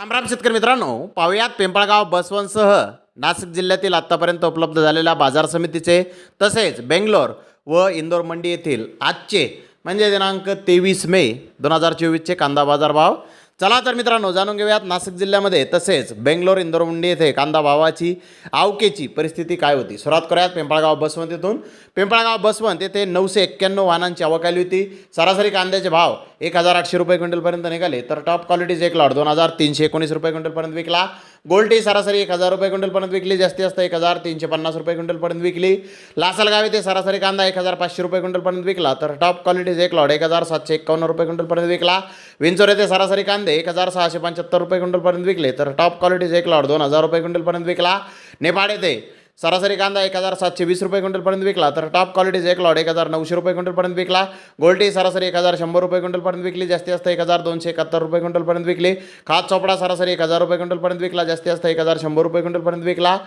रामराम शेतकरी मित्रांनो पाहुयात पिंपळगाव बसवनसह नाशिक जिल्ह्यातील आत्तापर्यंत उपलब्ध झालेल्या बाजार समितीचे तसेच बेंगलोर व इंदोर मंडी येथील आजचे म्हणजे दिनांक तेवीस मे दोन हजार चोवीसचे कांदा बाजार भाव. चला तर मित्रांनो जाणून घेऊयात नाशिक जिल्ह्यामध्ये तसेच बेंगलोर इंदोर मंडी येथे कांदा भावाची आवकेची परिस्थिती काय होती. सुरुवात करूयात पिंपळगाव बसवंत येथून. पिंपळगाव बसवंत येथे नऊशे एक्क्याण्णव वाहनांची आवक आली होती. सरासरी कांद्याचे भाव एक हजार आठशे रुपये क्विंटलपर्यंत निघाले. तर टॉप क्वालिटीज एक लॉट दोन हजार तीनशे एकोणीस रुपये क्विंटलपर्यंत विकला. गोल्टी सरासरी एक हजार रुपये क्विंटलपर्यंत विकली जास्तीत जास्त एक हजार तीनशे पन्नास रुपये क्विंटलपर्यंत विकली. लासलगाव ते सरासरी कांदा एक हजार पाचशे रुपये क्विंटलपर्यंत विकला. तर टॉप क्वालिटीज एक लॉट एक हजार सातशे एकावन्न रुपये क्विंटलपर्यंत विकला. विंचोर येथे सरासरी कांदे एक हजार सहाशे पंच्याहत्तर रुपये क्विंटलपर्यंत विकले. तर टॉप क्वालिटीज एक लॉट दोन हजार रुपये क्विंटलपर्यंत विकला. नेपाळ येते सरासरी कांदा एक हजार सातशे वीस रुपये क्विंटलपर्यंत विकला तर टॉप क्वालिटीज एक लॉट एक हजार नऊशे रुपये क्विंटलपर्यंत विकला. गोल्टी सरासरी एक हजार शंभर रुपये क्विंटलपर्यंत विकली जास्ती जास्त एक हजार दोनशे एकाहत्तर रुपये क्विंटलपर्यंत विकली. खात चोपडा सरासरी एक हजार रुपये क्विंटलपर्यंत विकला जास्ती जास्त एक हजार शंभर रुपये क्विंटलपर्यंत विकला.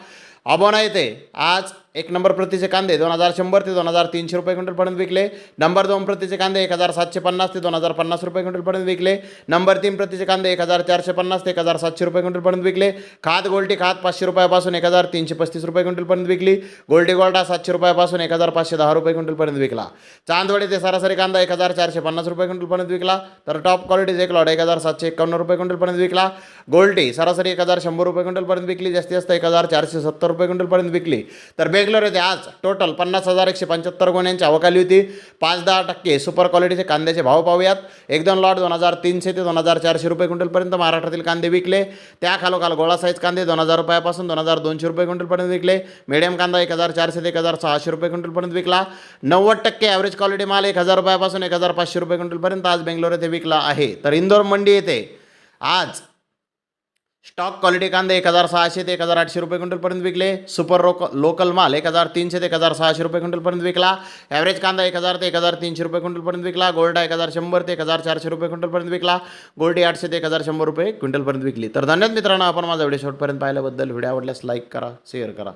अबोना येते आज एक नंबर प्रतीचे कांदे दोन हजार शंभर ते दोन हजार तीनशे रुपये क्विंटलपर्यंत विकले. नंबर दोन प्रतीचे कांदे एक हजार सातशे पन्नास ते दोन हजार पन्नास रुपये क्विंटलपर्यंत विकले. नंबर तीन प्रतीचे कांदे एक हजार चारशे पन्नास ते एक हजार सातशे रुपये क्विंटलपर्यंत विकले. खात गोल्टी खात पाचशे रुपयापासून एक हजार तीनशे पस्तीस रुपये क्विंटलपर्यंत विकली. गोल्टी गोल्डा सातशे रुपयापासून एक हजार पाचशे दहा रुपये क्विंटलपर्यंत विकला. चांदवडे ते सरासरी कांदा एक हजार चारशे पन्नास रुपये क्विंटलपर्यंत विकला. तर टॉप क्वालिटीज एक लॉट एक हजार सातशे एकावन्न रुपये क्विंटलपर्यंत विकला. गोल्टी सरासरी एक हजार शंभर रुपये क्विंटलपर्यंत विकली. जास्तीत जास्त एक हजार चारशे सत्तर रुपये क्विंटलपर्यंत विकली. तर रेग्युलर होते आज. टोटल पन्नास हजार एकशे पंच्याहत्तर गुन्ह्यांची अवकाली होती. पाच दहा टक्के सुपर क्वालिटीचे कांद्याचे भाव पाहूयात. एक दोन लॉट दोन हजार तीनशे ते दोन हजार चारशे रुपये क्विंटलपर्यंत महाराष्ट्रातील कांदे विकले. त्या खालोखाल गोळा साईज कांदे दोन हजार रुपयापासून दोन हजार दोनशे रुपये क्विंटलपर्यंत विकले. मिडियम कांदा एक हजार चारशे ते एक हजार सहाशे रुपये क्विंटलपर्यंत विकला. नव्वद टक्के ॲव्हरेज क्वालिटी माल एक हजार रुपयापासून एक हजार पाचशे रुपये क्विंटलपर्यंत आज बेंगलोर येथे विकला आहे. तर इंदोर मंडी येथे आज स्टॉक क्वालिटी कांदे एक हजार सहाशे ते एक हजार आठशे रुपये क्विंटलपर्यंत विकले. सुपर रोक लोकल माल एक हजार तीनशे ते एक हजार सहाशे रुपये क्विंटलपर्यंत विकला. ॲव्हरेज कांदा एक हजार ते एक हजार तीनशे रुपये क्विंटलपर्यंत विकला. गोल्डा एक हजार शंभर ते एक हजार चारशे रुपये क्विंटलपर्यंत विकला. गोल्डी आठशे ते एक हजार शंभर रुपये क्विंटलपर्यंत विकली. तर धन्यवाद मित्रांनो आपण माझा व्हिडिओ शेवटपर्यंत पाहिल्याबद्दल. व्हिडिओ आवडल्यास लाईक करा शेअर करा.